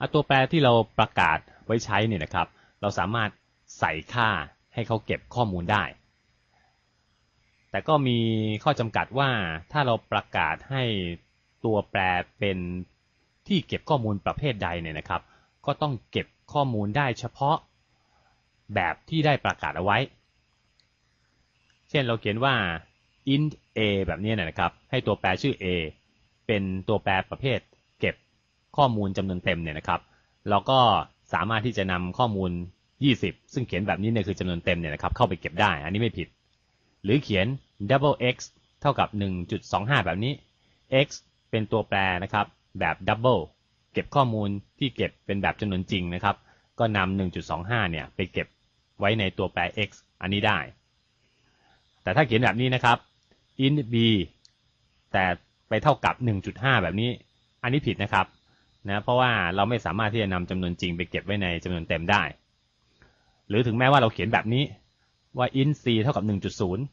อะตัวแปรที่เราประกาศไว้ใช้เนี่ยนะครับ เราสามารถใส่ค่าให้เขาเก็บข้อมูลได้ แต่ก็มีข้อจำกัดว่าถ้าเราประกาศให้ตัวแปรเป็นที่เก็บข้อมูลประเภทใดเนี่ยนะครับ ก็ต้องเก็บข้อมูลได้เฉพาะแบบที่ได้ประกาศเอาไว้ เช่นเราเขียนว่า int a แบบนี้นะครับ ให้ตัวแปรชื่อ a เป็นตัวแปรประเภท ข้อมูลจำนวนเต็มเนี่ยนะครับ เราก็สามารถที่จะนำข้อมูล 20 ซึ่งเขียนแบบนี้เนี่ยคือจำนวนเต็มเนี่ยนะครับเข้าไปเก็บได้ อันนี้ไม่ผิด หรือเขียน double x เท่ากับ 1.25 แบบนี้ x เป็นตัวแปรนะครับแบบ double เก็บข้อมูลที่เก็บเป็นแบบจำนวนจริงนะครับ ก็นำ 1.25 เนี่ยไปเก็บไว้ในตัวแปร x อันนี้ได้ แต่ถ้าเขียนแบบนี้นะครับ int b แต่ไปเท่ากับ 1.5 แบบนี้ อันนี้ผิดนะครับ นะเพราะว่าเราไม่สามารถที่จะนำจำนวนจริงไปเก็บไว้ในจำนวนเต็มได้ หรือถึงแม้ว่าเราเขียนแบบนี้ว่า int c เท่ากับ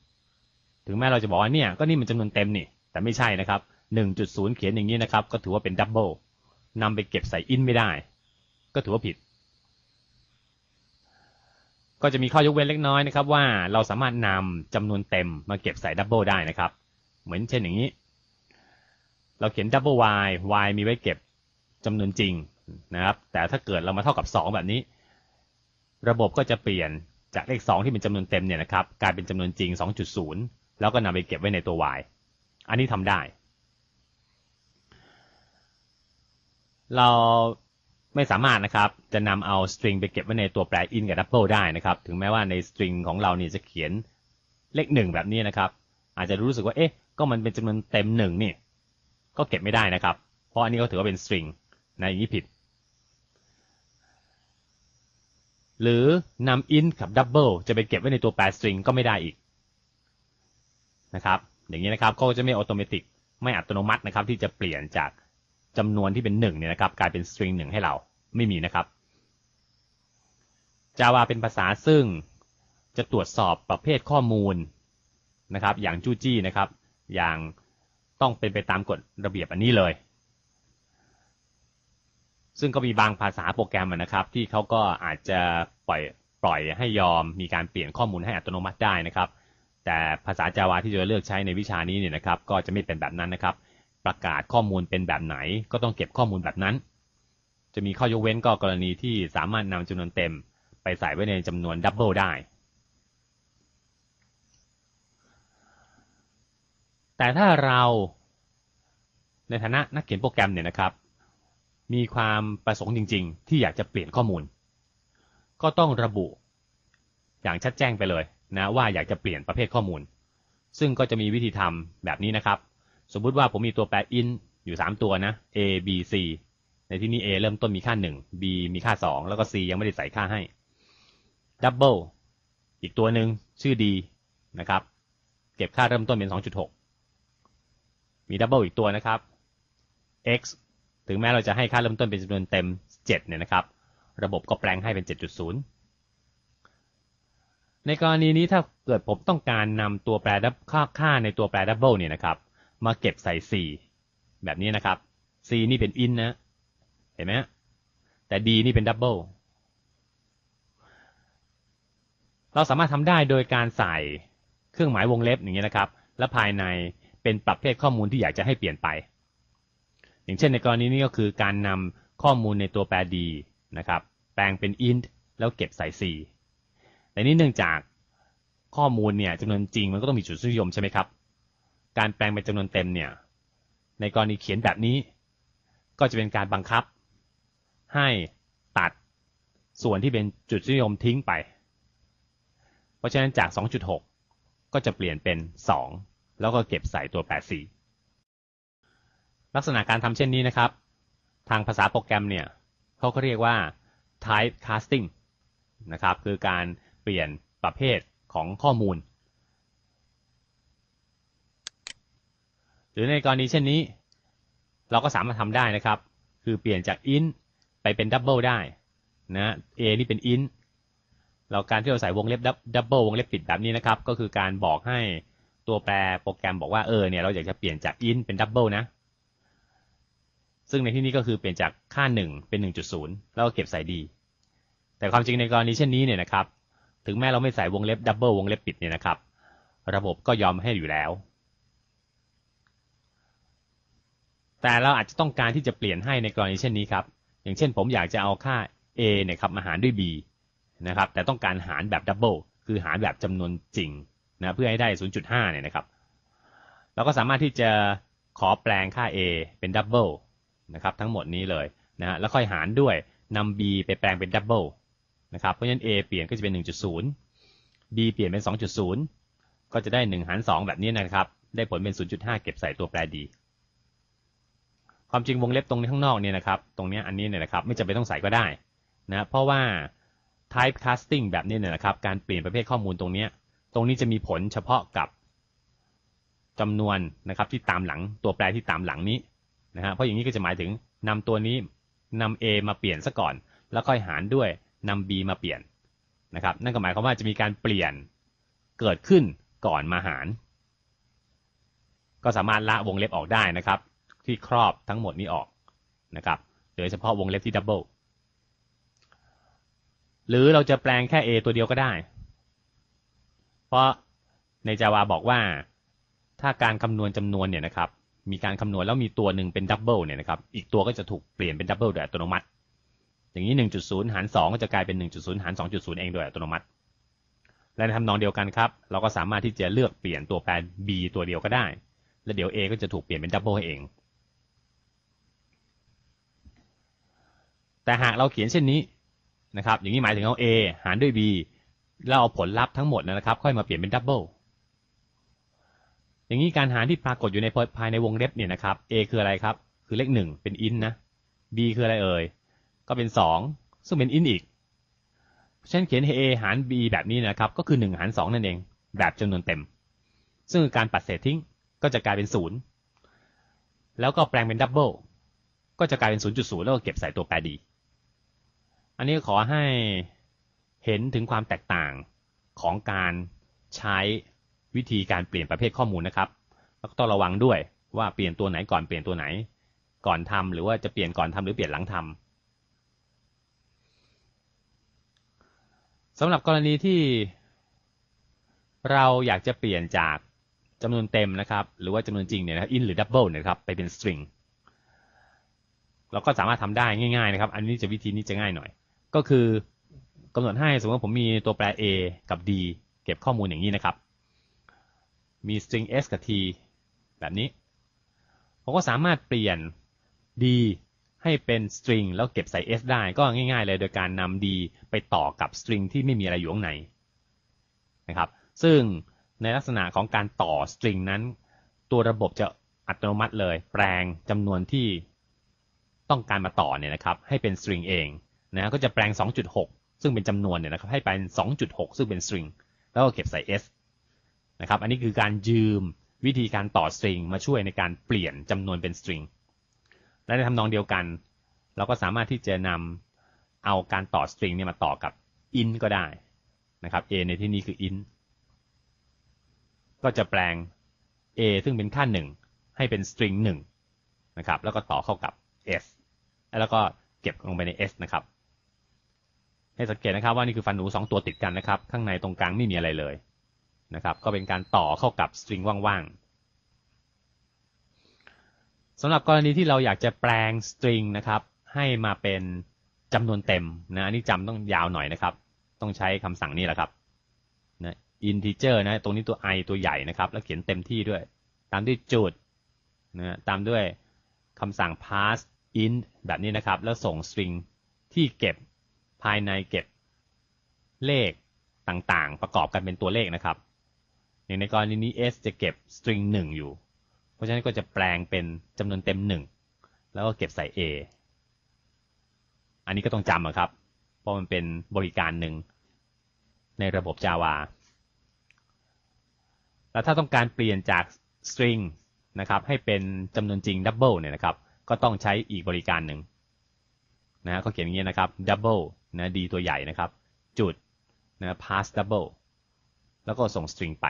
1.0 ถึงแม้เราจะบอกว่าเนี่ยก็นี่มันจำนวนเต็มนี่ แต่ไม่ใช่นะครับ 1.0 เขียนอย่างนี้นะครับ ก็ถือว่าเป็น double นำไปเก็บใส่ int ไม่ได้ ก็ถือว่าผิด ก็จะมีข้อยกเว้นเล็กน้อยนะครับ ว่าเราสามารถนำจำนวนเต็มมาเก็บใส่ double ได้นะครับ เหมือนเช่นอย่างนี้ เราเขียน double y y มีไว้เก็บ จำนวนจริงนะครับ แต่ถ้าเกิดเรามาเท่ากับ 2 แบบนี้ ระบบก็จะเปลี่ยนจากเลข 2 ที่เป็นจำนวนเต็มเนี่ยนะครับกลายเป็นจำนวนจริง 2.0 แล้วก็นำไปเก็บไว้ในตัว y อันนี้ทำได้ เราไม่สามารถนะครับจะนำเอาสตริงไปเก็บไว้ในตัวแปร in กับ double ได้นะครับ ถึงแม้ว่าในสตริงของเราเนี่ยจะเขียนเลขหนึ่งแบบนี้นะครับ อาจจะรู้สึกว่าเอ๊ะก็มันเป็นจำนวนเต็มหนึ่งนี่ก็เก็บไม่ได้นะครับ เพราะอันนี้ก็ถือว่าเป็นสตริง นะอย่างนี้ผิด หรือนำ int กับ double จะไปเก็บไว้ในตัวแปร string ก็ไม่ได้อีกนะครับ อย่างนี้นะครับก็จะไม่อัตโนมัติไม่อัตโนมัตินะครับ ที่จะเปลี่ยนจากจำนวนที่เป็นหนึ่งเนี่ยนะครับ กลายเป็น string หนึ่งให้เราไม่มีนะครับ Java เป็นภาษาซึ่งจะตรวจสอบประเภทข้อมูลนะครับ อย่างจู้จี้นะครับ อย่างต้องเป็นไปตามกฎระเบียบอันนี้เลย ซึ่งก็มีบางภาษาโปรแกรมนะครับ ที่เขาก็อาจจะปล่อยปล่อยให้ยอมมีการเปลี่ยนข้อมูลให้อัตโนมัติได้นะครับ แต่ภาษา Java ที่จะเลือกใช้ในวิชานี้เนี่ยนะครับ ก็จะไม่เป็นแบบนั้นนะครับ ประกาศข้อมูลเป็นแบบไหน ก็ต้องเก็บข้อมูลแบบนั้น จะมีข้อยกเว้นก็กรณีที่สามารถนำจำนวนเต็ม ไปใส่ไว้ในจำนวนดับเบิลได้แต่ถ้าเราในฐานะนักเขียนโปรแกรมเนี่ยนะครับ มีความประสงค์จริง ๆ ที่อยากจะเปลี่ยนข้อมูล ก็ต้องระบุ อย่างชัดแจ้งไปเลยนะว่าอยากจะเปลี่ยนประเภทข้อมูล ซึ่งก็จะมีวิธีทำแบบนี้นะครับ สมมุติว่าผมมีตัวแปร in อยู่ 3 ตัวนะ a b c ในที่นี้ a เริ่มต้นมีค่า 1 b มีค่า 2 แล้วก็ c ยังไม่ได้ใส่ค่าให้ double อีกตัวหนึ่งชื่อ d นะครับ เก็บค่าเริ่มต้นเป็น 2.6 มี double อีกตัวนะครับ x ถึงแม้เราจะให้ค่าเริ่มต้นเป็นจำนวนเต็ม 7 เนี่ยนะครับ ระบบก็แปลงให้เป็น 7.0 ในกรณีนี้ถ้าเกิดผมต้องการนำตัวแปรค่าค่าในตัวแปร double เนี่ยนะครับ มาเก็บใส่ c แบบนี้นะครับ c นี่เป็น in นะ เห็นไหมแต่ d นี่เป็น double เราสามารถทำได้โดยการใส่เครื่องหมายวงเล็บอย่างนี้ยนะครับ และภายในเป็นประเภทข้อมูลที่อยากจะให้เปลี่ยนไป อย่างเช่นในกรณีนี้ก็คือการนำข้อมูลในตัวแปร d นะครับ แปลงเป็น int แล้วเก็บใส่ c แต่นี้เนื่องจากข้อมูลเนี่ยจำนวนจริงมันก็ต้องมีจุดนิยมใช่ไหมครับ การแปลงเป็นจำนวนเต็มเนี่ย ในกรณีเขียนแบบนี้ ก็จะเป็นการบังคับ ให้ตัดส่วนที่เป็นจุดนิยมทิ้งไป เพราะฉะนั้นจาก 2.6 ก็จะเปลี่ยนเป็น 2 แล้วก็เก็บใส่ตัวแปร4 ลักษณะการทำเช่นนี้นะครับ ทางภาษาโปรแกรมเนี่ยเขาก็เรียกว่า type casting นะครับ คือการเปลี่ยนประเภทของข้อมูล หรือในกรณีเช่นนี้ เราก็สามารถทำได้นะครับ คือเปลี่ยนจาก int ไปเป็น double ได้นะ a นี่เป็น int เราการที่เราใส่วงเล็บ double วงเล็บปิดแบบนี้นะครับ ก็คือการบอกให้ตัวแปรโปรแกรมบอกว่าเออเนี่ยเราอยากจะเปลี่ยนจาก int เป็น double นะ ซึ่งในที่นี้ก็คือเปลี่ยนจากค่า 1 เป็น 1.0 แล้วก็เก็บใส่ d แต่ความจริงในกรณีเช่นนี้เนี่ยนะครับ ถึงแม้เราไม่ใส่วงเล็บดับเบิลวงเล็บปิดเนี่ยนะครับ ระบบก็ยอมให้อยู่แล้ว แต่เราอาจจะต้องการที่จะเปลี่ยนให้ในกรณีเช่นนี้ครับ อย่างเช่นผมอยากจะเอาค่า a เนี่ยครับมาหารด้วย b นะครับ แต่ต้องการหารแบบดับเบิลคือหารแบบจำนวนจริงนะเพื่อให้ได้ 0.5 เนี่ยนะครับ เราก็สามารถที่จะขอแปลงค่า a เป็นดับเบิล นะครับทั้งหมดนี้เลยนะฮะแล้วค่อยหารด้วยนำ b ไปแปลงเป็นดับเบิลนะครับเพราะฉะนั้น a เปลี่ยนก็จะเป็น 1.0 b เปลี่ยนเป็น 2.0 ก็จะได้ 1 หาร 2 แบบนี้นะครับ ได้ผลเป็น 0.5 เก็บใส่ตัวแปร d ความจริงวงเล็บตรงนี้ข้างนอกเนี่ยนะครับ ตรงนี้อันนี้เนี่ยนะครับไม่จำเป็นต้องใส่ก็ได้นะเพราะว่า type casting แบบนี้เนี่ยนะครับ การเปลี่ยนประเภทข้อมูลตรงนี้ ตรงนี้จะมีผลเฉพาะกับจำนวนนะครับที่ตามหลังตัวแปรที่ตามหลังนี้ นะฮะเพราะอย่างนี้ก็จะหมายถึงนำตัวนี้นำ a มาเปลี่ยนซะก่อน แล้วค่อยหารด้วยนำ b มาเปลี่ยนนะครับ นั่นก็หมายความว่าจะมีการเปลี่ยนเกิดขึ้นก่อนมาหาร ก็สามารถละวงเล็บออกได้นะครับ ที่ครอบทั้งหมดนี้ออกนะครับโดยเฉพาะวงเล็บที่ดับเบิลหรือเราจะแปลงแค่ a ตัวเดียวก็ได้ เพราะใน Java บอกว่าถ้าการคำนวณจำนวนเนี่ยนะครับ มีการคำนวณแล้วมีตัวหนึ่งเป็นดับเบิลเนี่ยนะครับ อีกตัวก็จะถูกเปลี่ยนเป็นดับเบิลโดยอัตโนมัติ อย่างนี้ 1.0 หาร 2 ก็จะกลายเป็น 1.0 หาร 2.0 เองโดยอัตโนมัติ และในทำนองเดียวกันครับ เราก็สามารถที่จะเลือกเปลี่ยนตัวแปร b ตัวเดียวก็ได้ แล้วเดี๋ยว a ก็จะถูกเปลี่ยนเป็นดับเบิลให้เอง แต่หากเราเขียนเช่นนี้นะครับ อย่างนี้หมายถึงเอา a หารด้วย b แล้วเอาผลลัพธ์ทั้งหมดนะครับ ค่อยมาเปลี่ยนเป็นดับเบิล อย่างนี้การหารที่ปรากฏอยู่ในภายในวงเล็บเนี่ยนะครับ a คืออะไรครับ คือเลขหนึ่งเป็น int นะ b คืออะไรเอ่ย ก็เป็นสองซึ่งเป็น int อีกฉะนั้นเขียน a หาร b แบบนี้นะครับ ก็คือหนึ่งหารสองนั่นเอง แบบจำนวนเต็ม ซึ่งการปัดเศษทิ้งก็จะกลายเป็นศูนย์แล้วก็แปลงเป็นดับเบิลก็จะกลายเป็น 0.0 แล้วก็เก็บใส่ตัวแปรดี อันนี้ขอให้เห็นถึงความแตกต่างของการใช้ วิธีการเปลี่ยนประเภทข้อมูลนะครับแล้วก็ต้องระวังด้วยว่าเปลี่ยนตัวไหนก่อนเปลี่ยนตัวไหน ก่อนทำหรือว่าจะเปลี่ยนก่อนทำหรือเปลี่ยนหลังทำสำหรับกรณีที่เราอยากจะเปลี่ยนจากจำนวนเต็มนะครับ หรือว่าจำนวนจริงเนี่ยนะ in หรือ double เนี่ยครับไปเป็น string เราก็สามารถทำได้ง่ายๆนะครับ อันนี้จะวิธีนี้จะง่ายหน่อย ก็คือกำหนดให้สมมติว่าผมมีตัวแปร a กับ d เก็บข้อมูลอย่างนี้นะครับ มี string s กับ t แบบนี้ ผมก็สามารถเปลี่ยน d ให้เป็น string แล้วเก็บใส่ s ได้ก็ง่าย ๆ เลยโดยการนำ d ไปต่อกับ string ที่ไม่มีอะไรอยู่ข้างในนะครับซึ่งในลักษณะของการต่อ string นั้น ตัวระบบจะอัตโนมัติเลย แปลงจำนวนที่ต้องการมาต่อเนี่ยนะครับให้เป็น string เองนะก็จะแปลง 2.6 ซึ่งเป็นจำนวนเนี่ยนะครับให้เป็น 2.6 ซึ่งเป็น string แล้วก็เก็บใส่ s นะครับ อันนี้คือการยืมวิธีการต่อสตริงมาช่วยในการเปลี่ยนจำนวนเป็นสตริง และในทำนองเดียวกัน เราก็สามารถที่จะนำเอาการต่อสตริงเนี่ยมาต่อกับ in ก็ได้นะครับ a ในที่นี้คือ in ก็จะแปลง a ซึ่งเป็นค่าหนึ่งให้เป็นสตริงหนึ่งนะครับแล้วก็ต่อเข้ากับ s แล้วก็เก็บลงไปใน s นะครับ ให้สังเกตนะครับว่านี่คือฟันหนูสองตัวติดกันนะครับ ข้างในตรงกลางไม่มีอะไรเลย นะครับ ก็เป็นการต่อเข้ากับสตริงว่างๆสำหรับกรณีที่เราอยากจะแปลงสตริงนะครับ ให้มาเป็นจำนวนเต็มนะอันนี้จำต้องยาวหน่อยนะครับ ต้องใช้คำสั่งนี้แหละครับนะ integer นะ ตรงนี้ตัว i ตัวใหญ่นะครับ แล้วเขียนเต็มที่ด้วย ตามด้วยจุดนะตามด้วยคำสั่ง pass int แบบนี้นะครับ แล้วส่งสตริงที่เก็บภายในเก็บเลขต่างๆ ประกอบกันเป็นตัวเลขนะครับ อย่างในกรณีนี้ s จะเก็บ string 1อยู่ เพราะฉะนั้นก็จะแปลงเป็นจำนวนเต็ม1แล้วก็เก็บใส่ a อันนี้ก็ต้องจำครับ เพราะมันเป็นบริการหนึ่งในระบบ Java แล้วถ้าต้องการเปลี่ยนจาก string นะครับให้เป็นจำนวนจริง double เนี่ยนะครับ ก็ต้องใช้อีกบริการหนึ่งนะเขาเขียนอย่างนี้นะครับ double นะ d ตัวใหญ่นะครับ จุดนะ pass double แล้วก็ส่ง string ไป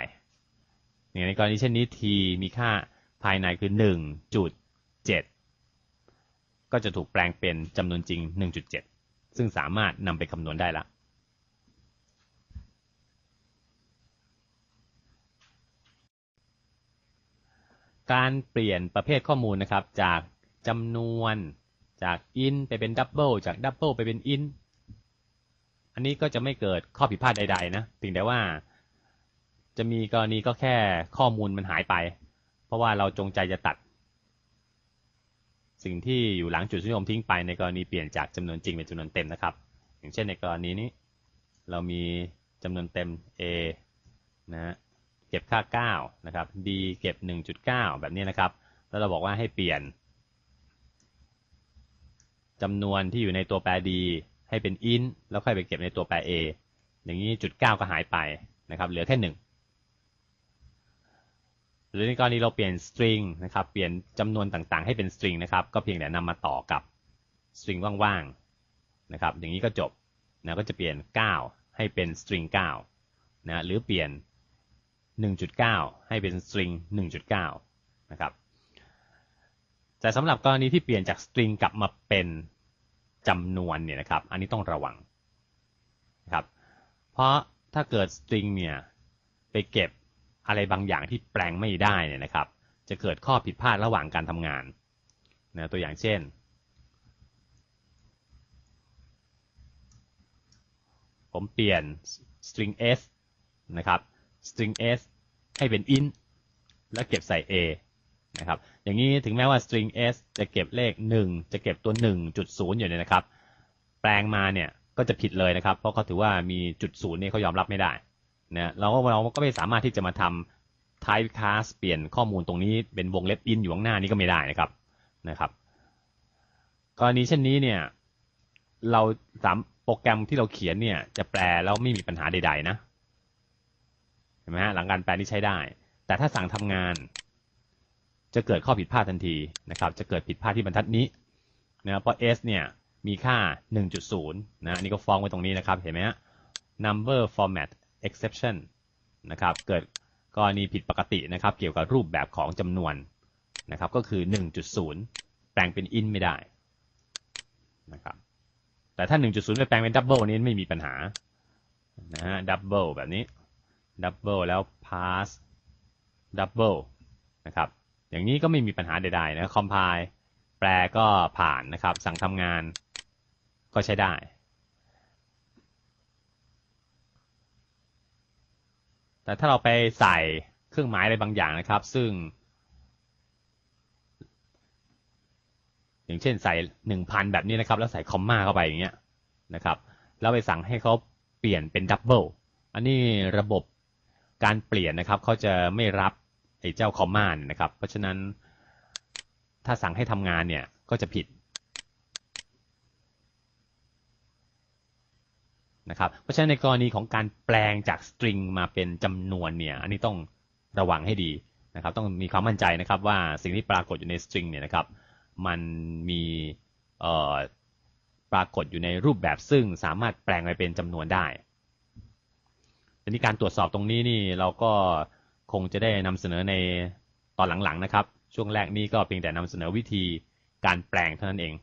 อย่างในกรณีเช่นนี้ t มีค่าภายในคือ 1.7 ก็จะถูกแปลงเป็นจำนวนจริง 1.7 ซึ่งสามารถนำไปคำนวณได้ละการเปลี่ยนประเภทข้อมูลนะครับ จากจำนวนจาก int ไปเป็น double จาก double ไปเป็น int อันนี้ก็จะไม่เกิดข้อผิดพลาดใด ๆ นะเพียงแต่ว่า จะมีกรณีก็แค่ข้อมูลมันหายไป เพราะว่าเราจงใจจะตัด สิ่งที่อยู่หลังจุดนิยมทิ้งไปในกรณีเปลี่ยนจากจำนวนจริงเป็นจำนวนเต็มนะครับ อย่างเช่นในกรณีนี้ เรามีจำนวนเต็ม a นะฮะเก็บค่า 9 นะครับ b เก็บ 1.9 แบบนี้นะครับ แล้วเราบอกว่าให้เปลี่ยนจำนวนที่อยู่ในตัวแปร d ให้เป็น int แล้วค่อยไปเก็บในตัวแปร a อย่างนี้จุด 9 ก็หายไปนะครับ เหลือแค่ 1 หรือในกรณีเราเปลี่ยน string นะครับ เปลี่ยนจำนวนต่างๆ ให้เป็น string นะครับ ก็เพียงแต่นำมาต่อกับ string ว่างๆนะครับ อย่างนี้ก็จบนะก็จะเปลี่ยน 9 ให้เป็น string 9นะหรือเปลี่ยน 1.9 ให้เป็น string 1.9 นะครับ แต่สำหรับกรณีที่เปลี่ยนจาก string กลับมาเป็นจำนวนเนี่ยนะครับ อันนี้ต้องระวังนะครับ เพราะถ้าเกิด string เนี่ยไปเก็บ อะไรบางอย่างที่แปลงไม่ได้เนี่ยนะครับ จะเกิดข้อผิดพลาดระหว่างการทำงานนะตัวอย่างเช่น ผมเปลี่ยน string s นะครับ string s ให้เป็น int แล้วเก็บใส่ a นะครับอย่างนี้ถึงแม้ว่า string s จะเก็บเลข 1 จะเก็บตัว 1.0 อยู่เนี่ยนะครับ แปลงมาเนี่ยก็จะผิดเลยนะครับ เพราะเขาถือว่ามีจุดศูนย์นี่เขายอมรับไม่ได้ นะเราก็เราก็ไม่สามารถที่จะมาทำ typecast เปลี่ยนข้อมูลตรงนี้เป็นวงเล็บ in อยู่ข้างหน้านี้ก็ไม่ได้นะครับนะครับ กรณีเช่นนี้เนี่ย เราสามโปรแกรมที่เราเขียนเนี่ย จะแปลแล้วไม่มีปัญหาใด ๆ นะเห็นไหมฮะหลังการแปลนี่ใช้ได้ แต่ถ้าสั่งทำงาน จะเกิดข้อผิดพลาดทันทีนะครับ จะเกิดผิดพลาดที่บรรทัดนี้นะเพราะ s เนี่ยมีค่า 1.0 นะนนี้ก็ฟ้องไว้ตรงนี้นะครับ เห็นไหมฮะ number format exception นะครับ เกิดกรณีผิดปกตินะครับ เกี่ยวกับรูปแบบของจำนวนนะครับ ก็คือ 1.0 แปลงเป็น int ไม่ได้นะครับ แต่ถ้า 1.0 ไปแปลงเป็น double นี้ไม่มีปัญหานะฮะ double แบบนี้ double แล้ว pass double นะครับ อย่างนี้ก็ไม่มีปัญหาใดๆนะ compile แปลก็ผ่านนะครับ สั่งทำงานก็ใช้ได้ แต่ถ้าเราไปใส่เครื่องหมายอะไรบางอย่างนะครับ ซึ่ง อย่างเช่นใส่หนึ่งพันแบบนี้นะครับ แล้วใส่คอมมาเข้าไปอย่างเงี้ยนะครับแล้วไปสั่งให้เขาเปลี่ยนเป็นดับเบิลอันนี้ระบบการเปลี่ยนนะครับเขาจะไม่รับไอ้เจ้าคอมมานะครับ เพราะฉะนั้นถ้าสั่งให้ทำงานเนี่ยก็จะผิด นะครับเพราะฉะนั้นในกรณีของการแปลงจากสตริงมาเป็นจำนวนเนี่ยอันนี้ต้องระวังให้ดีนะครับต้องมีความมั่นใจนะครับว่าสิ่งที่ปรากฏอยู่ในสตริงเนี่ยนะครับมันมีปรากฏอยู่ในรูปแบบซึ่งสามารถแปลงไปเป็นจำนวนได้ทีนี้การตรวจสอบตรงนี้นี่เราก็คงจะได้นำเสนอในตอนหลังๆนะครับ ช่วงแรกนี้ก็เพียงแต่นำเสนอวิธีการแปลงเท่านั้นเอง